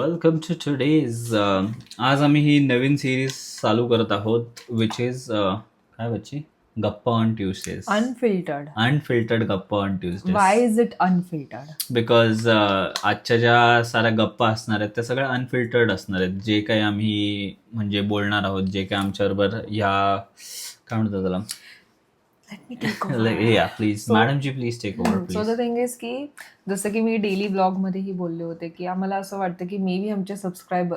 Welcome to today's आज आम्ही ही नवीन series चालू करत आहोत विच इज काय बच्ची? गप्पा ऑन ट्युजडेज अनफिल्टर्ड अनफिल्टर्ड गप्पा on Tuesdays why is it unfiltered because आजच्या ज्या साऱ्या गप्पा असणार आहेत त्या सगळ्या अनफिल्टर्ड असणार आहेत. जे काही आम्ही म्हणजे बोलणार आहोत जे काही आमच्याबरोबर या काय म्हणतात त्याला? या please So- मॅडमजी please take over so the please thing is की जसं की मी डेली ब्लॉग मध्येही बोलले होते की आम्हाला असं वाटतं की मे बी आमचे सबस्क्रायबर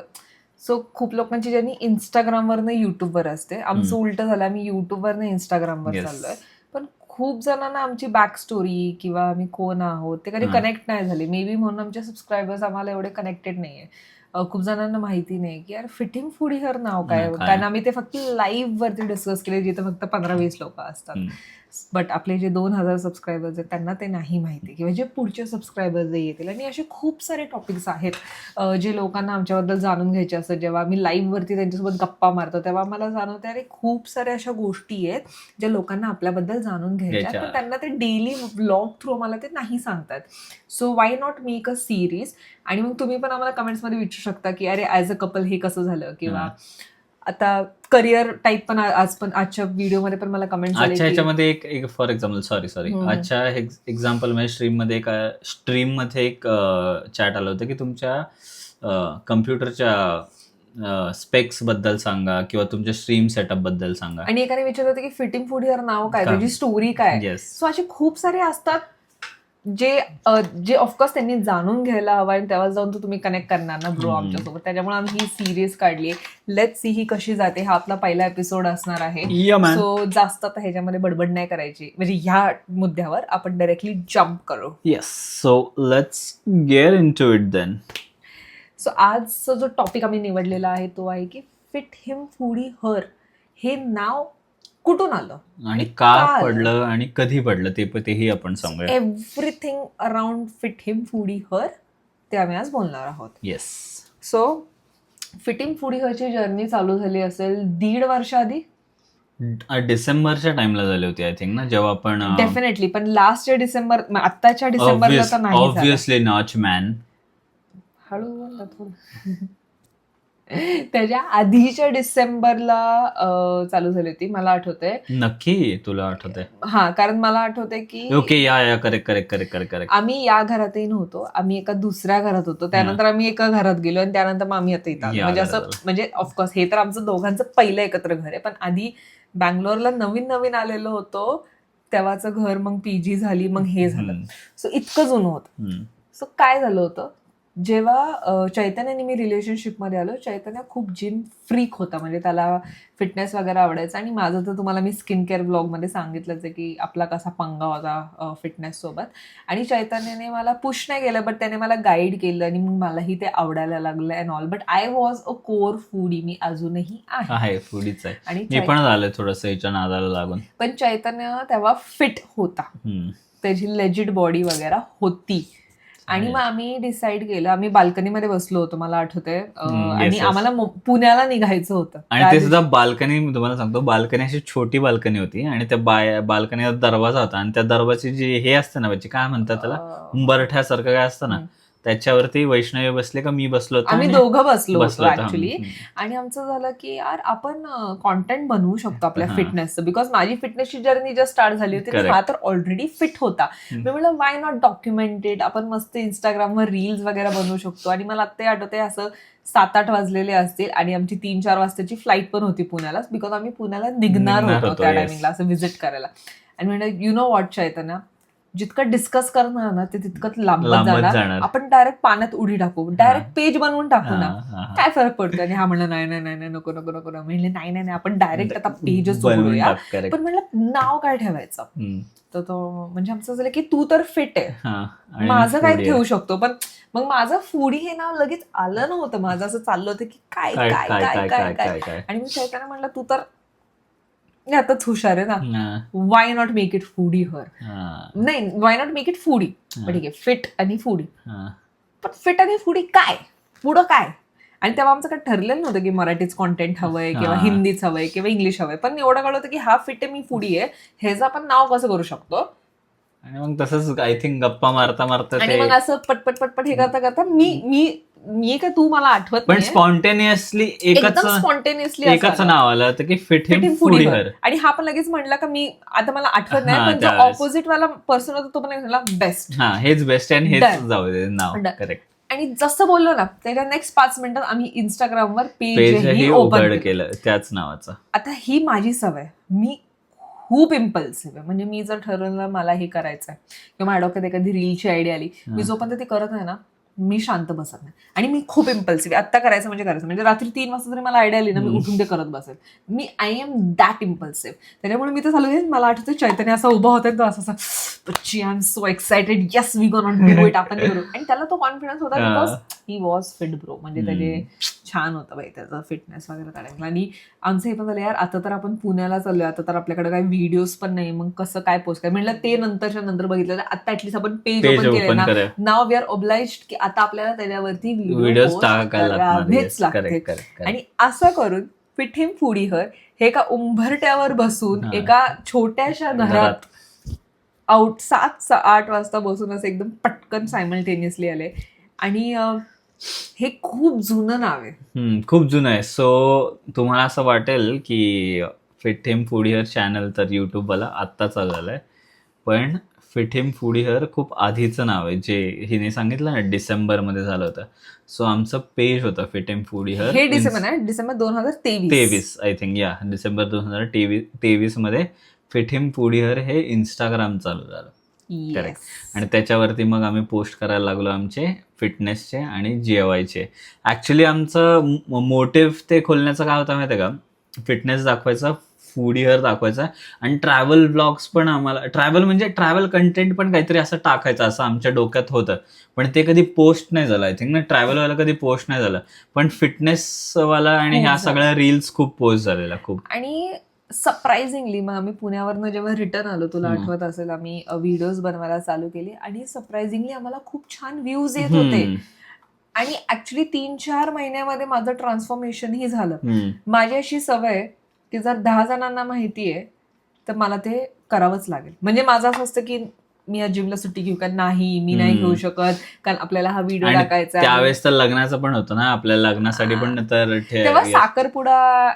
सो खूप लोकांची ज्यांनी इंस्टाग्रामवरनं युट्यूबवर असते आमचं हम्म. उलट झालं आम्ही युट्यूबवरनं इंस्टाग्रामवर Yes. चाललोय पण खूप जणांना आमची बॅक स्टोरी किंवा आम्ही कोण आहोत ते कधी हा. कनेक्ट नाही झाले मे बी म्हणून आमचे सबस्क्रायबर्स आम्हाला एवढे कनेक्टेड नाहीये अं, खूप जणांना माहिती नाही की यार फिटिंग फूड हर नाव काय? कारण आम्ही ते फक्त लाईव्ह वरती डिस्कस केले जिथे फक्त पंधरा वीस लोक असतात. बट आपले जे दोन हजार सबस्क्रायबर्स आहेत त्यांना ते नाही माहिती. किंवा जे पुढचे सबस्क्रायबर्स जे येतील. आणि असे खूप सारे टॉपिक्स आहेत जे लोकांना आमच्याबद्दल जाणून घ्यायचे असतात. जेव्हा आम्ही लाईव्हवरती त्यांच्यासोबत गप्पा मारतो तेव्हा मला जाणवते अरे खूप साऱ्या अशा गोष्टी आहेत ज्या लोकांना आपल्याबद्दल जाणून घ्यायच्या. पण त्यांना ते डेली व्लॉग थ्रू मला ते नाही सांगतात. So why not make a series आणि मग तुम्ही पण आम्हाला कमेंट्समध्ये विचारू शकता की अरे ॲज अ कपल हे कसं झालं? किंवा. आता करिअर टाईप पण आज पण आजच्या व्हिडिओमध्ये पण मला कमेंट आजच्या ह्याच्यामध्ये एक एक फॉर एक्झाम्पल सॉरी सॉरी. आजच्या एक्झाम्पल म्हणजे स्ट्रीममध्ये एक स्ट्रीममध्ये एक चॅट आलं होतं की तुमच्या कम्प्युटरच्या स्पेक्सबद्दल सांगा किंवा तुमच्या स्ट्रीम सेटअपबद्दल सांगा. आणि एकाने विचारलं होतं की फिटिंग फूड हिअर नाव काय? त्याची स्टोरी काय? सो असे खूप सारे असतात जे जे ऑफकोर्स त्यांनी जाणून घ्यायला हवं आणि तेव्हा जाऊन तो तुम्ही कनेक्ट करणार ना ब्रो. आमच्यासोबत. त्याच्यामुळे आम्ही ही सिरीज काढली लेट सी ही कशी जाते. हा आपला पहिला एपिसोड असणार आहे. सो जास्त आता ह्याच्यामध्ये बडबड नाही करायची. म्हणजे ह्या मुद्द्यावर आपण डायरेक्टली जम्प करू. Yes so let's gear into it then so आजचा जो टॉपिक आम्ही निवडलेला आहे तो आहे की फिट हिम फुडी हर हे नाव कुठून आलं आणि का? पडलं आणि कधी पडलं ते पण तेही आपण सांगूया everything around Fit Him Foodie Her ते आम्ही आज बोलणार आहोत येस सो फिटिंग फुडी हरची जर्नी चालू झाली असेल दीड वर्षाआधी डिसेंबरच्या टाइमला झाली होती आय थिंक ना जेव्हा आपण डेफिनेटली पण लास्ट डिसेंबर म- आत्ताच्या डिसेंबरला तर नाही. ऑब्विसली नॉच मॅन हळू. त्याच्या आधीच्या डिसेंबरला चालू झाली होती. मला आठवतंय. नक्की? तुला आठवत हा कारण मला आठवतंय की ओके या या. Correct correct correct correct correct आम्ही या घरातही नव्हतो. आम्ही एका दुसऱ्या घरात होतो. त्यानंतर आम्ही एका घरात गेलो आणि त्यानंतर मग आम्ही आता इथं म्हणजे असं. म्हणजे ऑफकोर्स हे तर आमचं दोघांचं पहिलं एकत्र घर आहे. पण आधी बँगलोरला नवीन नवीन आलेलो होतो. तेव्हाचं घर मग पीजी झाली मग हे झालं. सो इतकं जुनं होतं. सो काय झालं होतं? जेव्हा अ, चैतन्य आणि मी रिलेशनशिपमध्ये आलो चैतन्य खूप जिम फ्रीक होता. म्हणजे त्याला फिटनेस वगैरे आवडायचं. आणि माझं तर तुम्हाला मी स्किन केअर ब्लॉगमध्ये सांगितलंच आहे की आपला कसा पंगा होता फिटनेस सोबत. आणि चैतन्यने मला पुश नाही केलं बट त्याने मला गाईड केलं आणि मग मलाही ते आवडायला लागलं and all but I was a core foodie मी अजूनही आहे. फुडीच आहे. आणि पण झालोय थोडस याच्या नादाला लागून. पण चैतन्य तेव्हा फिट होता. त्याची लेजिट बॉडी वगैरे होती. आणि मग आम्ही डिसाईड केलं. आम्ही बाल्कनीमध्ये बसलो होतो मला आठवतंय. आणि. आम्हाला पुण्याला निघायचं होतं. आणि ते सुद्धा बाल्कनी मी तुम्हाला सांगतो बाल्कनी अशी छोटी बाल्कनी होती आणि त्या बाय बाल्कनीचा दरवाजा होता. आणि त्या दरवाजाची जी हे असतं ना बच्ची काय म्हणतात त्याला? उंबरठ्यासारखं काय असतं ना. त्याच्यावरती वैष्णवी बसले का मी बसलो होतो आम्ही दोघं बसलो होतो. ऍक्च्युली. आणि आमचं झालं की यार आपण कॉन्टेंट बनवू शकतो आपल्या. फिटनेसचं बिकॉज माझी फिटनेसची जर्नी जस्ट स्टार्ट झाली होती. हा तर ऑलरेडी फिट होता. मी म्हटलं वाय नॉट डॉक्युमेंटेड आपण मस्त इंस्टाग्रामवर रील्स वगैरे बनवू शकतो आणि मला आत्ता आठवते असं सात आठ वाजलेले असतील आणि आमची तीन चार वाजताची फ्लाईट पण होती पुण्याला बिकॉज आम्ही पुण्याला निघणार होतो त्या. टायमिंगला असं व्हिजिट करायला आणि म्हणजे यु नो वॉट चैतन्य जितकं डिस्कस करणार ना ते तितकंच लांब जाणार. आपण डायरेक्ट पाण्यात उडी टाकू. डायरेक्ट पेज बनवून टाकू ना. काय फरक पडतो? आणि हा म्हणलं नाही नाही नाही नको नको नको. म्हणले नाही नाही नाही आपण डायरेक्ट आता पेजच जोडूया पण म्हणलं नाव काय ठेवायचं? तर तो म्हणजे आमचं झालं की तू तर फिट आहे. माझं काय ठेवू शकतो? पण मग माझं फुडी हे नाव लगेच आलं नव्हतं. माझं असं चाललं होतं की काय काय काय काय काय आणि मी शैताना म्हणलं तू तर मी आताच हुशार आहे ना. Why not make it Foodie Her नाही why not make it foodie. पण ठीक आहे फिट आणि फुडी. पण फिट आणि फुडी काय? पुढं काय? आणि तेव्हा आमचं काय ठरलेलं नव्हतं की मराठीच कॉन्टेंट हवंय किंवा. हिंदीच हवंय किंवा इंग्लिश हवंय. पण एवढं कळलं होतं की हा फिट मी फुडी आहे. ह्याचं आपण नाव कसं करू शकतो? आणि मग तसंच आय थिंक गप्पा मारता मारता आणि ते मग असं पटपट पटपट हे करता करता मी मी मी काय तू मला आठवत पण नाहीये. स्पॉन्टेनियसली एकच एकदम स्पॉन्टेनियसली एकच नाव आलं होतं की फिट हिम आणि हा पण लगेच म्हणला का मी आता मला आठवत नाही पण जो त्यावेळेस. ऑपोजिट वाला पर्सन होता तो पण म्हणला बेस्ट हा हेच बेस्ट आणि हेच Done. जाऊ दे नाव Done. करेक्ट आणि जसं बोललो ना त्याच्या नेक्स्ट पाच मिनिटात आम्ही इंस्टाग्रामवर पेज पेजही ओपन उघड केलं त्याच नावाचं आता ही माझी सवय मी खूप इम्पल्सिव्ह आहे म्हणजे मी जर ठरवलं मला हे करायचं आहे किंवा माझ्या डोक्यात एखादी रीलची आयडिया आली मी. जोपर्यंत ते करत नाही ना मी शांत बसत नाही. आणि मी खूप इम्पल्सिव्ह आत्ता करायचं म्हणजे करायचं. म्हणजे रात्री तीन वाजता जरी मला आयडिया आली ना मी. उठून ते करत बसेल. मी आय एम दॅट इम्पल्सिव्ह त्याच्यामुळे मी तर चालू मला आठवतं चैतन्य असा उभा होता तो असं असं बच्ची I am so excited yes we gonna do it आपण करू. आणि त्याला तो कॉन्फिडन्स होता. Because he was fit bro म्हणजे त्याचे. छान होतं बाई त्याचं फिटनेस वगैरे काढायला. आणि आमचं हे पण झालं यार आता तर आपण पुण्याला चाललोय. आता तर आपल्याकडे काही व्हिडिओज पण नाही. मग कसं काय पोस्ट काय म्हणलं ते नंतरच्या नंतर बघितलं तर आता ऍटलीस्ट आपण पेज ओपन केलं ना. नाव वी आर ओब्लाइज की आता आपल्याला त्याच्यावरती व्हिडिओ करावेच लागते आणि असं करून पिठीम फुडीहर हे एका उंबरट्यावर बसून. एका छोट्याशा घरात. आउट सात सा- आठ वाजता बसून असं एकदम पटकन सायमल्टेनियसली आले. आणि हे खूप जुनं नाव आहे. हम्म, खूप जुनं आहे. सो तुम्हाला असं वाटेल की फिट हिम फुडीहर चॅनल तर युट्यूबवाला आत्ता चालू झालंय पण फिट हिम फुडीहर खूप आधीचं नाव आहे जे हिने सांगितलं ना डिसेंबरमध्ये झालं होतं. सो आमचं पेज होतं फिट हिम फुडीहर हे डिसेंबर नाही डिसेंबर दोन हजार तेवीस. तेवीस आय थिंक या डिसेंबर दोन हजार तेवीस तेवीसमध्ये फिट हिम फुडीहर हे इंस्टाग्राम चालू झालं. Correct. आणि त्याच्यावरती मग आम्ही पोस्ट करायला लागलो आमचे फिटनेसचे आणि जेवायचे. ऍक्च्युली आमचं मोटिव्ह ते खोलण्याचं काय होतं माहिती आहे का? फिटनेस दाखवायचा फूड इयर दाखवायचा आणि ट्रॅव्हल ब्लॉग्स पण आम्हाला ट्रॅव्हल म्हणजे ट्रॅव्हल कंटेंट पण काहीतरी असं टाकायचं असं आमच्या डोक्यात होतं. पण ते कधी पोस्ट नाही झालं आय थिंक ना ट्रॅव्हलवाला कधी पोस्ट नाही झालं. पण फिटनेसवाला आणि ह्या झालं. सगळ्या रील्स खूप पोस्ट झालेल्या खूप. आणि सरप्राइझिंगली मग आम्ही पुण्यावरनं जेव्हा रिटर्न आलो तुला. आठवत असेल आम्ही व्हिडिओज बनवायला चालू केले आणि सरप्राइझिंगली आम्हाला खूप छान व्ह्यूज येत होते आणि ऍक्च्युली तीन चार महिन्यामध्ये माझं ट्रान्सफॉर्मेशन ही झालं. माझी अशी सवय की जर दहा जणांना माहिती आहे तर मला ते करावंच लागेल म्हणजे माझं असं असतं की मी या जिमला सुट्टी घेऊ का? नाही मी नाही. घेऊ शकत. कारण आपल्याला हा व्हिडिओ टाकायचा. त्यावेळेस तर लग्नाचं पण होतं ना. आपल्या लग्नासाठी पण तर तेव्हा साखरपुडा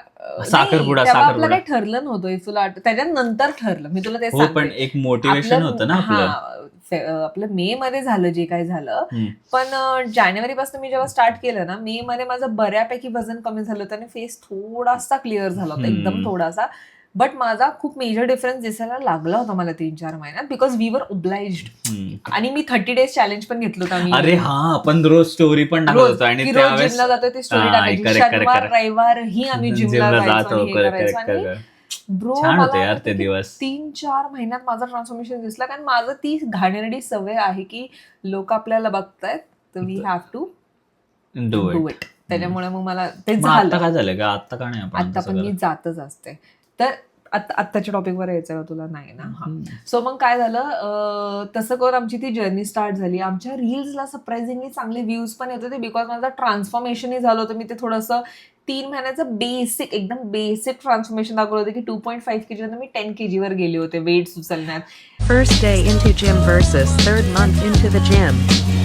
साखरपुडा. आपलं काही ठरलं नव्हतं तुला त्याच्यानंतर ठरलं. मी तुला ते हो पण एक मोटिवेशन होतं ना आपलं. मे मध्ये झालं जे काही झालं. पण जानेवारी पासून मी जेव्हा स्टार्ट केलं ना मे मध्ये माझं बऱ्यापैकी वजन कमी झालं होतं आणि फेस थोडासा क्लिअर झाला होता. एकदम थोडासा. बट माझा खूप मेजर डिफरन्स दिसायला लागला होता मला तीन चार महिन्यात बिकॉज वी वर ओब्लाइज. आणि मी थर्टी डेज चॅलेंज पण घेतलं होतं अरे हा आपण रोज स्टोरी पण टाकत आणि की रोज जिमला जातो ते स्टोरी टाकायची शनिवार. रविवार ही आम्ही जिमला जायचो. ब्रो मला ते की दिवस. तीन चार महिन्यात माझं ट्रान्सफॉर्मेशन दिसलं कारण माझं ती घाणेरडी सवय आहे की लोक आपल्याला बघतायत तर we have to do it त्याच्यामुळे मग मला ते झालं काय झालं का आता का नाही आता पण मी? जातच असते तर आत- आत्ताच्या टॉपिकवर यायचं का तुला. नाही ना. हा. सो मग काय झालं तसं करून आमची ती जर्नी स्टार्ट झाली. आमच्या रील्सला सरप्राइझिंगली चांगले व्ह्यूज पण येत होते बिकॉज माझं ट्रान्सफॉर्मेशनही झालं होतं. मी ते थोडंसं तीन महिन्याचं बेसिक एकदम बेसिक ट्रान्सफॉर्मेशन दाखवलं होतं की two point five K G मी टेन के जीवर गेले होते वेट उचलण्यात. First day into gym versus third month into the gym.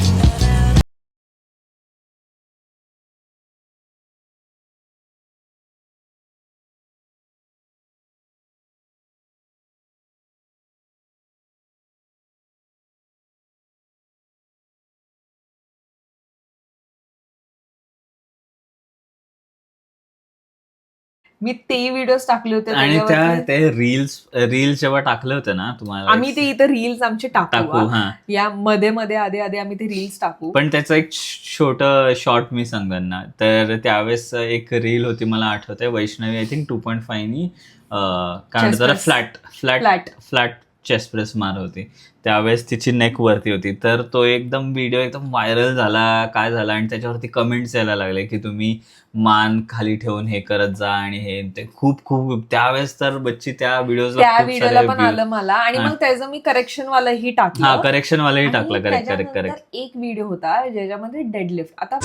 मी ते व्हिडिओज टाकले होते आणि त्या त्याच्यावरती. ते रील्स रील्स जेव्हा टाकले होते ना तुम्हाला आम्ही ते इथं रील्स आमचे टाकू टाकू हा. हा या मध्ये मध्ये आधी आधी आम्ही ते रील्स टाकू पण त्याचं एक छोट शॉर्ट मी सांगेन ना तर त्यावेळेस एक रील होती मला आठवते Vaishnavi I think two point फायनी काय म्हणतात Chest press. Flat flat flat flat chest press मार होती. त्यावेळेस तिची नेक वरती होती. तर तो एकदम व्हिडिओ एकदम व्हायरल झाला काय झाला आणि त्याच्यावरती कमेंट्स यायला लागले की तुम्ही मान खाली ठेवून हे करत जा आणि हे ते खूप खूप त्यावेळेस तर बच्ची त्या व्हिडिओ त्या व्हिडिओला पण आलं मला आणि हा. मग त्याचं मी करेक्शन वालाही हा टाकलं करेक्शन वालाही टाकलं करेक्ट करेक्ट करेक्ट एक व्हिडिओ होता ज्याच्यामध्ये डेडलिफ्ट आता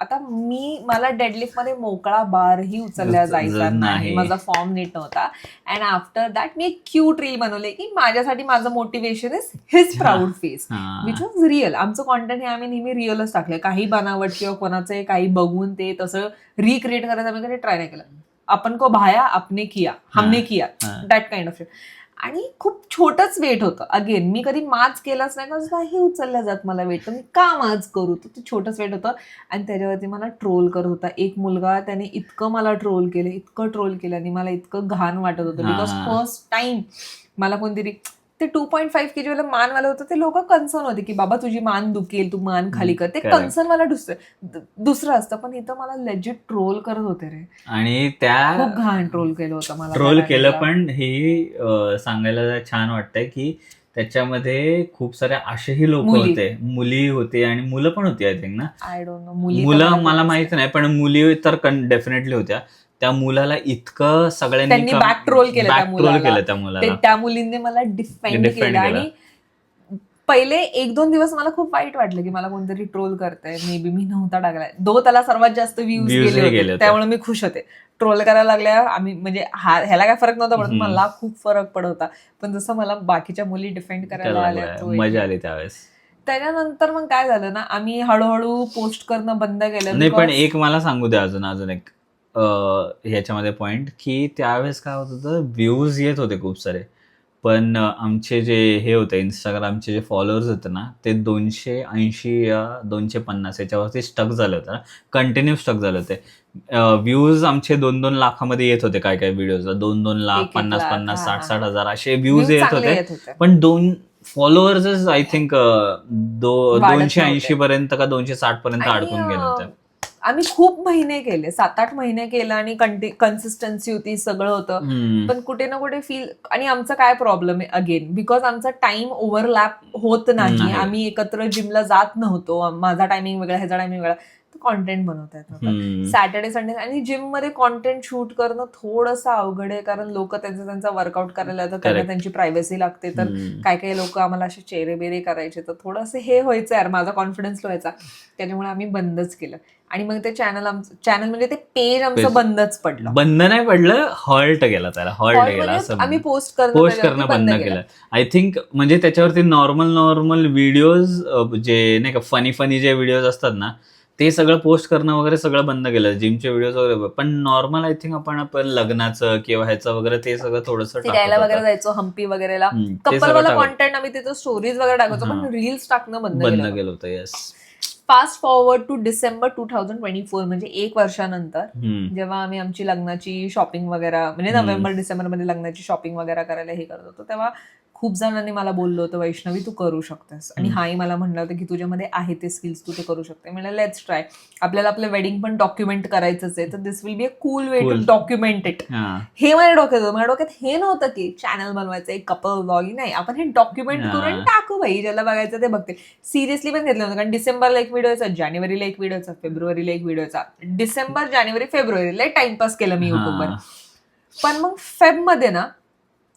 आता मी मला डेडलिफ्टमध्ये मोकळा बारही उचलल्या उचल- जायचा नाही. माझा फॉर्म नीट नव्हता. अँड आफ्टर दॅट मी एक क्यूट रील बनवले की माझ्यासाठी माझं motivation is his proud face. Which was real आमचं कॉन्टेंट हे आम्ही नेहमी रिअलच टाकलं. काही बनावट किंवा कोणाचे काही बघून ते तसं रिक्रिएट करायचं आम्ही कधी ट्राय नाही केलं. आपण को भाया आपने किया हमने किया. दॅट काइंड ऑफ आणि खूप छोटंच वेट होतं. अगेन मी कधी माज केलाच नाही. कारण नाही उचलल्या जात मला वेट तर मी का माज करू? तर ते छोटंच वेट होतं. आणि त्याच्यावरती मला ट्रोल करत होता. एक मुलगा त्याने इतकं मला ट्रोल केलं इतकं ट्रोल केलं आणि मला इतकं घाण वाटत होतं. बिकॉज फर्स्ट टाइम मला कोणतरी ते टू पॉईंट फाईव्ह के जीवाला मानवाला होतं ते लोक कन्सर्न होते की बाबा तुझी मान दुखेल तू मान खाली कर ते Correct. कन्सर्न मला दुसरं दुसरं असतं पण इथं मला लेजिट ट्रोल करत होते रे आणि त्या खूप घाण ट्रोल केलं होतं मला ट्रोल त्या केलं. पण हे अं, सांगायला छान वाटतंय की त्याच्यामध्ये खूप साऱ्या असेही लोक मुली. होते मुली होते आणि मुलं पण होती आय थिंक ना आय डोंट नो मुली तर मुलं मला माहीत नाही पण मुली तर डेफिनेटली होत्या त्या मुलाला इतकं सगळ्यांनी त्यांनी back troll केलं त्या back troll मुलाला. केलं त्या ते मुलाला त्या मुलींनी मला डिफेंड Defend केलं. केलं. आणि पहिले एक दोन दिवस मला खूप वाईट वाटलं की मला कोणतरी ट्रोल करतंय. मे बी मी नव्हता टाकलाय. दो त्याला सर्वात जास्त व्ह्यूज Views गेले गेले होते. होते. त्यामुळे मी खुश होते. ट्रोल करायला लागल्या. आम्ही म्हणजे हा ह्याला काय फरक नव्हता पडत. हम्म. मला खूप फरक पडत होता. पण जसं मला बाकीच्या मुली डिफेंड करायला आल्या तो एक- मजा आली त्यावेळेस. त्याच्यानंतर मग काय झालं ना आम्ही हळूहळू पोस्ट करणं बंद केलं नाही पण because- एक मला सांगू द्या अजून अजून एक. ह्याच्यामध्ये पॉइंट की त्यावेळेस काय होत होतं व्ह्यूज येत होते खूप सारे. पण आमचे जे हे होते इंस्टाग्रामचे जे फॉलोअर्स होते ना ते दोनशे ऐंशी या दोनशे पन्नास याच्यावरती स्टक झाले होते ना. कंटिन्यू स्टक झाले होते. व्ह्यूज आमचे दोन दोन लाखामध्ये येत होते काय काय व्हिडिओजला दोन दोन लाख पन्नास पन्नास साठ. साठ हजार असे व्ह्यूज येत होते. पण दोन फॉलोअर्स आय थिंक दोनशे. ऐंशी पर्यंत का दोनशे साठ पर्यंत अडकून गेले होते. आम्ही खूप महिने केले सात आठ महिने केलं आणि कन्सिस्टन्सी होती सगळं होतं. पण कुठे ना कुठे फील आणि आमचा काय प्रॉब्लेम आहे अगेन बिकॉज आमचा टाइम ओव्हरलॅप होत नाही. आम्ही एकत्र जिमला जात नव्हतो माझा टायमिंग वेगळा ह्याचा टायमिंग वेगळा कॉन्टेंट बनवता येत. सॅटर्डे संडे आणि जिममध्ये कॉन्टेंट शूट करणं थोडंसं अवघड आहे कारण लोक त्यांचा त्यांचा वर्कआउट करायला येतात त्यांना. त्यांची प्रायव्हसी लागते तर. काय काय लोक आम्हाला असे चेहरे बेरे करायचे तर थोडंसं हे व्हायचं यार माझा कॉन्फिडन्स व्हायचा त्याच्यामुळे आम्ही बंदच केलं आणि मग ते चॅनल आमचं चॅनल म्हणजे ते पेज आमचं. बंदच पडलं. बंद नाही पडलं हॉल्ट गेला त्याला हॉल्ट गेला म्हणजे असं आम्ही पोस्ट करणं पोस्ट करणं बंद केलं. आय थिंक म्हणजे त्याच्यावरती नॉर्मल नॉर्मल व्हिडिओज जे नाही का फनी फनी जे व्हिडिओज असतात ना ते सगळं पोस्ट करणं वगैरे सगळं बंद केलं. जिमचे व्हिडिओज वगैरे पण नॉर्मल आय थिंक आपण आपण लग्नाचं किंवा ह्याचं वगैरे ते सगळं थोडंसं फिरायला वगैरे. जायचो हम्पी वगैरेला. ते कपल वाला कॉन्टेंट आम्ही तिथं स्टोरीज वगैरे टाकायचो पण. रील्स टाकणं बंद बंद केलं. होतं yes fast forward to December two thousand twenty four म्हणजे एक वर्षानंतर जेव्हा आम्ही आमची लग्नाची शॉपिंग वगैरे म्हणजे. नोव्हेंबर डिसेंबरमध्ये लग्नाची शॉपिंग वगैरे करायला हे करत होतो तेव्हा खूप जणांनी मला बोललो होतं वैष्णवी तू करू शकतेस. आणि. हाही मला म्हणलं होतं की तुझ्यामध्ये आहे ते स्किल्स तू ते करू शकते. म्हणजे लेट्स ट्राय आपल्याला आपलं वेडिंग पण डॉक्युमेंट करायचंच आहे तर this will be a cool way to. Document it हा. माझ्या डोक्यात होतं. माझ्या डोक्यात हे नव्हतं की चॅनल बनवायचं एक कपल ब्लॉग नाही आपण हे डॉक्युमेंट. करून टाकू भाई ज्याला बघायचं ते बघतील. सिरियसली पण घेतलं नव्हतं कारण डिसेंबरला एक व्हिडिओचा जानेवारीला एक व्हिडिओचा फेब्रुवारीला एक व्हिडिओचा डिसेंबर जानेवारी फेब्रुवारीला टाइमपास केलं मी युट्यूबवर. पण मग फेबमध्ये ना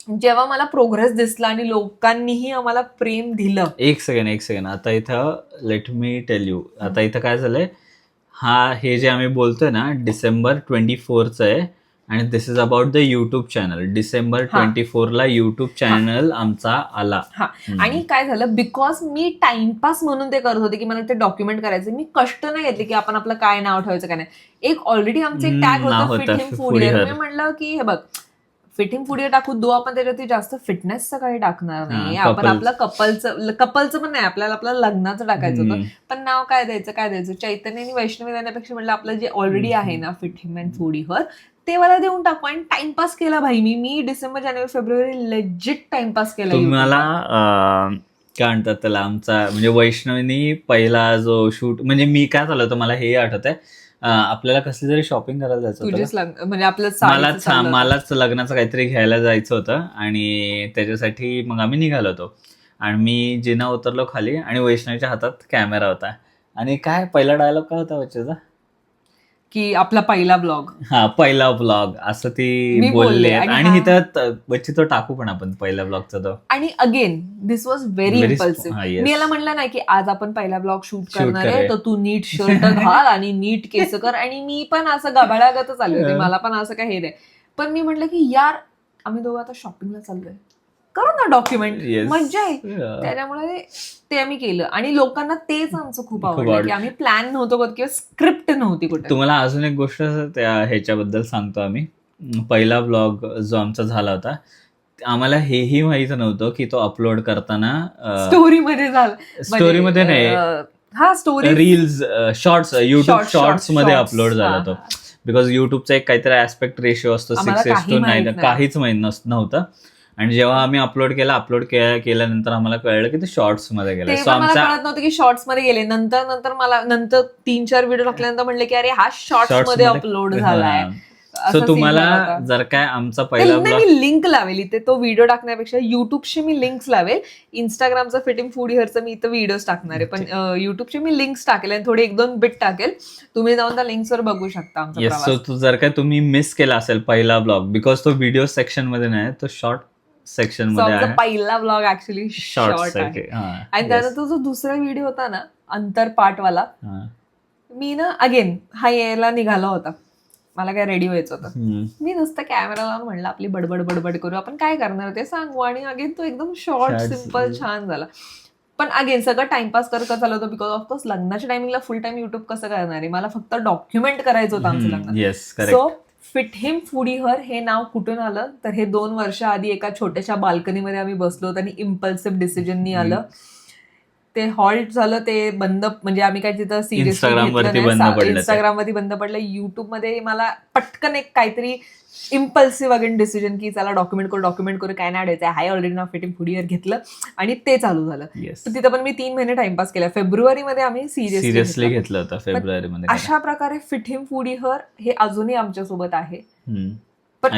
जेव्हा मला प्रोग्रेस दिसला आणि लोकांनीही आम्हाला प्रेम दिलं. एक सेकंड एक सेकंड आता इथं लेट मी टेल यू आता इथं काय झालंय? हा हे जे आम्ही बोलतोय ना डिसेंबर ट्वेंटी फोरचं आहे आणि this is about the YouTube channel December. Twenty फोरला युट्यूब चॅनल आमचा आला. हा. आणि काय झालं? बिकॉज मी टाइमपास म्हणून ते करत होते की मला ते डॉक्युमेंट करायचं. मी कष्ट नाही घेतले की आपण आपलं काय नाव ठेवायचं काय नाही. एक ऑलरेडी आमचं एक टॅग होतं म्हणलं की हे बघ फिटिंग फूड टाकू दो आपण त्याच्यावरती जास्त फिटनेसचं काही टाकणार नाही आपण. आपलं कपलचं कपलचं पण नाही आपल्याला आपलं लग्नाचं टाकायचं होतं. पण नाव काय द्यायचं काय द्यायचं चैतन्य आणि वैष्णवी देण्यापेक्षा म्हटलं आपलं जे ऑलरेडी आहे ना फिट हिम अँड फूड हिवर ते मला देऊन टाकू आणि टाइमपास केला भाई मी मी डिसेंबर जानेवारी फेब्रुवारी लेजिट टाइमपास केला. अं, काय म्हणतात त्याला आमचा म्हणजे वैष्णवीनी पहिला जो शूट म्हणजे मी काय झालं होतं मला हे आठवत आहे आपल्याला कसली तरी शॉपिंग करायला जायचं होतं म्हणजे आपलं मलाच साडीचं चाललं होतं. मलाच लग्नाचं काहीतरी घ्यायला जायचं होतं आणि त्याच्यासाठी मग आम्ही निघालो होतो. आणि मी जिना उतरलो खाली आणि वैष्णवीच्या हातात कॅमेरा होता. आणि काय पहिला डायलॉग काय होता वच्चेचा की आपला पहिला ब्लॉग हा पहिला ब्लॉग असं ती बोलले आणि इथं बच्ची तो टाकू पण आपण पहिल्या ब्लॉगचा तो. आणि again this was very impulsive. मी याला म्हणलं नाही की आज आपण पहिला ब्लॉग शूट करणार आहे. तर तू नीट शर्ट घाल आणि नीट केस कर. आणि मी पण असं गबाळागतच आले होते. मला पण असं काही हे नाही. पण मी म्हटलं की यार आम्ही दोघं आता शॉपिंगला चाललोय. करू ना डॉक्युमेंट Yes. मज्जा आहे Yeah. त्याच्यामुळे ते आम्ही केलं आणि लोकांना तेच आमचं खूप आवडलं की आवडलं. आम्ही प्लॅन नव्हतो करत किंवा स्क्रिप्ट नव्हती कुठे तुम्हाला अजून एक गोष्ट त्या ह्याच्याबद्दल सांगतो आम्ही पहिला ब्लॉग जो आमचा झाला होता आम्हाला हेही माहीत नव्हतं की तो अपलोड करताना स्टोरी मध्ये झालं स्टोरी मध्ये नाही अं, हा स्टोरी रील्स शॉर्ट्स युट्यूब शॉर्ट्समध्ये shorts. अपलोड झाला तो हा. बिकॉज युट्यूबचा एक काहीतरी ऍस्पेक्ट रेशिओ असतो आम्हाला सिक्स एस काही टू माहीत नाईन नाही. काहीच माहीत नस- नव्हतं आणि जेव्हा आम्ही अपलोड केला अपलोड केल्यानंतर आम्हाला कळलं की ते शॉर्ट्समध्ये गेलं. सो आमचा कळत नव्हतं की शॉर्ट्समध्ये गेले. नंतर नंतर मला नंतर तीन चार व्हिडिओ टाकल्यानंतर म्हणले की अरे हा शॉर्ट्समध्ये अपलोड झालाय. सो तुम्हाला. जर काय आमचा पहिला मी लिंक लावेल इथे. तो व्हिडिओ टाकण्यापेक्षा युट्यूबची मी लिंक्स लावेल. इंस्टाग्रामचं फिटिंग फूड हिअरचं मी इथं व्हिडिओज टाकणार आहे. पण युट्यूबचे मी लिंक्स टाकेल आणि थोडे एक दोन बिट टाकेल. तुम्ही जाऊन त्या लिंक्स वर बघू शकता सो जर काय तुम्ही मिस केला असेल पहिला ब्लॉग बिकॉज तो व्हिडिओ सेक्शनमध्ये नाही तो शॉर्ट सेक्शनमध्ये आहे. पहिला ब्लॉग ऍक्च्युली शॉर्ट आहे. आणि आणि त्यानंतर जो दुसरा व्हिडिओ होता ना अंतर पाठवाला मी ना अगेन हा यायला निघाला होता. मला काय रेडी व्हायचं होतं. मी नुसतं कॅमेरा लावून म्हणलं आपली बडबड बडबड करू आपण काय करणार ते सांगू. आणि अगेन तो एकदम शॉर्ट सिंपल छान झाला. पण अगेन सगळं टाइमपास करत चालू होतं बिकॉज ऑफकोर्स लग्नाच्या टायमिंगला फुल टाइम युट्यूब कसं करणार आहे? मला फक्त डॉक्युमेंट करायचं होतं आमचं लग्न. Yes so Fit Him Foodie Her हे नाव कुठून आलं? तर हे दोन वर्ष आधी एका छोट्याशा बाल्कनीमध्ये आम्ही बसलो होतो आणि इम्पल्सिव्ह डिसिजननी आलं. ते हॉल्ट झालं ते बंद म्हणजे आम्ही काय तिथं Instagram वरती बंद पडलं ते. इंस्टाग्राम वरती बंद पडलं. युट्यूबमध्ये मला पटकन एक काहीतरी इम्पल्सिव्ह अगेन डिसिजन की चला डॉक्युमेंट करू डॉक्युमेंट करू काय नाही हाय ऑलरेडी नाव फिटिंग फुडी हर घेतलं आणि ते चालू झालं. तर तिथं पण मी तीन महिने टाइमपास केला. फेब्रुवारीमध्ये आम्ही सिरियसली सिरियसली घेतलं. होतं फेब्रुवारी मध्ये अशा प्रकारे फिट हिम फुडी हर हे अजूनही आमच्यासोबत आहे. पण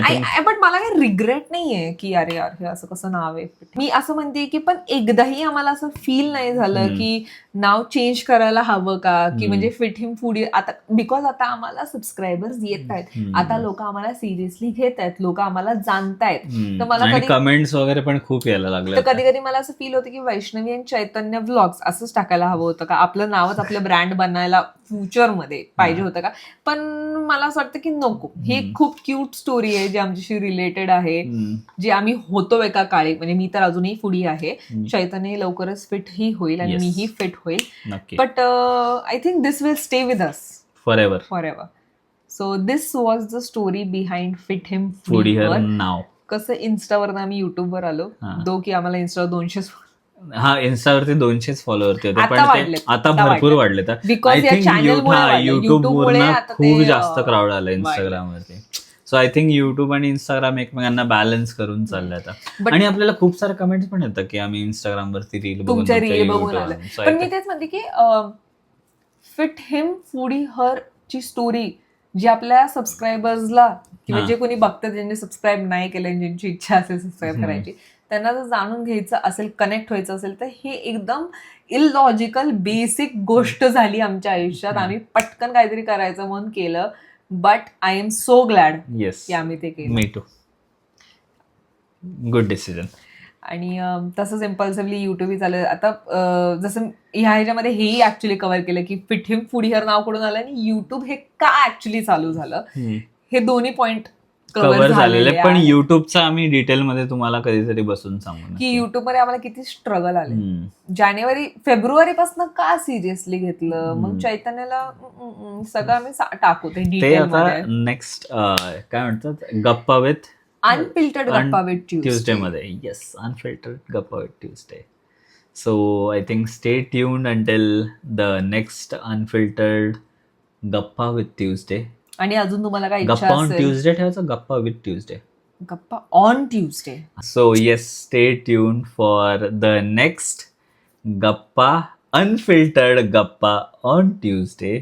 पण मला काही रिग्रेट नाहीये की अरे यार हे असं कसं नाव आहे मी असं म्हणते की पण एकदाही आम्हाला असं फील नाही झालं. की नाव चेंज करायला हवं का की. म्हणजे फिट हिम फूड आता बिकॉज आता आम्हाला सबस्क्रायबर्स येत आहेत. आता लोक आम्हाला सिरियसली घेत आहेत लोक आम्हाला जाणतायत. तर मला कधी- कमेंट्स वगैरे पण खूप यायला लागले तर कधी कधी मला असं फील होतं की वैष्णवी आणि चैतन्य व्लॉग्स असंच टाकायला हवं होतं का आपलं नावच आपलं ब्रँड बनायला फ्युचरमध्ये पाहिजे होतं का? पण मला असं वाटतं की नको. ही एक खूप क्यूट स्टोरी आहे जी आमच्याशी रिलेटेड आहे. जे आम्ही होतो एका काळी. म्हणजे मी तर अजूनही फुडी आहे. चैतन्य लवकरच फिट ही होईल आणि. मीही फिट होईल. But I think this will stay with us forever forever so this was the story behind Fit Him Foodie नाव कसं इन्स्टावर आम्ही युट्यूबवर आलो. दो की आम्हाला इन्स्टावर दोनशे हा इन्स्टावरती दोनशेच फॉलोअरती होते आता पण ते आता आता भरपूर. वाढलेत Because आय या थिंक channel मुळे वाढले. आता ते, खूप अं, जास्त क्राऊड आलं वाढले. इंस्टाग्राम वरती सो आय थिंक युट्यूब आणि इंस्टाग्राम एकमेकांना बॅलन्स करून चाललंय आता But- आणि आपल्याला खूप सारे कमेंट्स पण येतात की आम्ही इंस्टाग्राम वरती रील तुमच्या रील बघून आलं पण मी तेच म्हणते की फिट हिम फुडी हर ची स्टोरी जी आपल्या सबस्क्रायबर्सला किंवा हा. जे कोणी बघतात ज्यांनी सबस्क्राईब नाही केलं ज्यांची इच्छा असेल सबस्क्राईब हम्म. करायची त्यांना जर जाणून घ्यायचं असेल कनेक्ट व्हायचं असेल तर हे एकदम इलॉजिकल बेसिक गोष्ट झाली आमच्या आयुष्यात. आम्ही पटकन काहीतरी करायचं म्हणून केलं but I am so glad yes की आम्ही ते केलं. मी टू गुड डिसिजन आणि तसंच इम्पल्सिव्हली युट्यूबही झालं आता जसं ह्या ह्याच्यामध्ये हेही ऍक्च्युली कव्हर केलं की फिट हिम फुडी हर नाव कुठून आलं आणि युट्यूब हे का ऍक्च्युली चालू झालं? हे दोन्ही पॉइंट कव्हर झालेले पण युट्यूबचा आम्ही डिटेल मध्ये तुम्हाला कधीतरी बसून सांगू की युट्यूबमध्ये आम्हाला किती स्ट्रगल आले. जानेवारी फेब्रुवारी पासून का सिरियसली घेतलं? मग. चैतन्याला सगळं आम्ही टाकू ते आता नेक्स्ट काय म्हणतात? गप्पा विथ अनफिल्टर्ड गप्पा विथ ट्युजडे मध्ये. येस अनफिल्टर्ड गप्पा with Tuesday so I think stay tuned until the next unfiltered गप्पा विथ ट्युजडे आणि अजून तुम्हाला काय इच्छा गप्पा ऑन असेल? ट्युजडे ठेवायचं? गप्पा विथ ट्युजडे गप्पा on Tuesday so yes stay tune for the next गप्पा अनफिल्टर्ड गप्पा ऑन ट्युजडे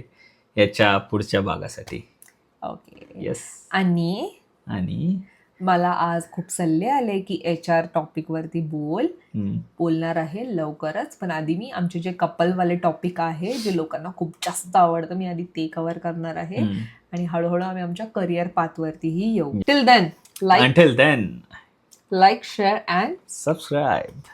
याच्या पुढच्या भागासाठी. ओके येस आणि आणि मला आज खूप सल्ले आले की एच आर टॉपिक वरती बोल. बोलणार आहे लवकरच पण आधी मी आमचे जे कपल वाले टॉपिक आहे जे लोकांना खूप जास्त आवडतं मी आधी ते कव्हर करणार आहे. आणि हळूहळू आम्ही आमच्या करिअर पाथवरतीही येऊ till then like Until then, like share and subscribe.